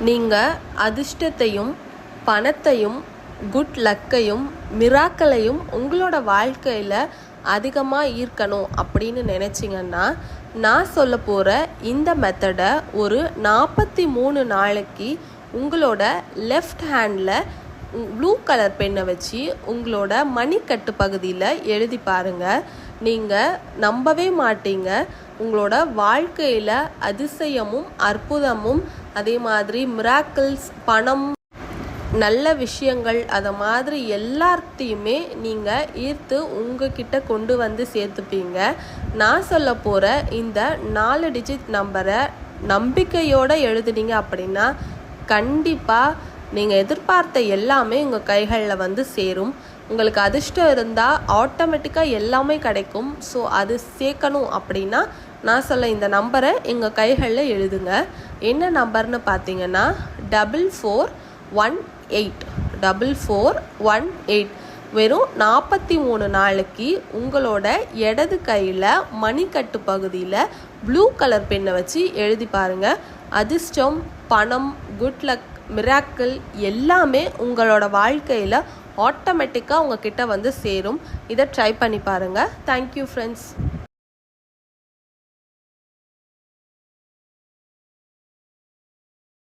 நீங்கள் அதிர்ஷ்டத்தையும் பணத்தையும் குட் லக்கையும் மிராக்களையும் உங்களோட வாழ்க்கையில் அதிகமாக ஈர்க்கணும் அப்படின்னு நினச்சிங்கன்னா நான் சொல்ல போகிற இந்த மெத்தடை ஒரு நாற்பத்தி மூணு நாளைக்கு உங்களோட லெஃப்ட் ஹேண்டில் ப்ளூ கலர் பெண்ணை வச்சு உங்களோட மணிக்கட்டு பகுதியில் எழுதி பாருங்கள் நீங்கள் நம்பவே மாட்டீங்க. உங்களோட வாழ்க்கையில் அதிசயமும் அற்புதமும் அதே மாதிரி மிராக்கிள்ஸ் பணம் நல்ல விஷயங்கள் அதை மாதிரி எல்லாத்தையுமே நீங்கள் ஈர்த்து உங்ககிட்ட கொண்டு வந்து சேர்த்துப்பீங்க. நான் சொல்ல போகிற இந்த நாலு டிஜிட் நம்பரை நம்பிக்கையோடு எழுதுனீங்க அப்படின்னா கண்டிப்பாக நீங்கள் எதிர்பார்த்த எல்லாமே உங்கள் கைகளில் வந்து சேரும். உங்களுக்கு அதிர்ஷ்டம் இருந்தால் ஆட்டோமேட்டிக்காக எல்லாமே கிடைக்கும். ஸோ அது சேர்க்கணும் அப்படின்னா நான் சொல்ல இந்த நம்பரை எங்கள் கைகளில் எழுதுங்க. என்ன நம்பர்னு பார்த்தீங்கன்னா double four one eight double four one eight வெறும் நாற்பத்தி மூணு நாளைக்கு உங்களோட இடது கையில் மணிக்கட்டு பகுதியில் ப்ளூ கலர் பெண்ணை வச்சு எழுதி பாருங்கள் அதிர்ஷ்டம் பணம் குட் லக் மிராக்கிள் எல்லாமே உங்களோட வாழ்க்கையில் ஆட்டோமேட்டிக்காக உங்ககிட்ட வந்து சேரும். இதை ட்ரை பண்ணி பாருங்கள் தேங்க்யூ ஃப்ரெண்ட்ஸ்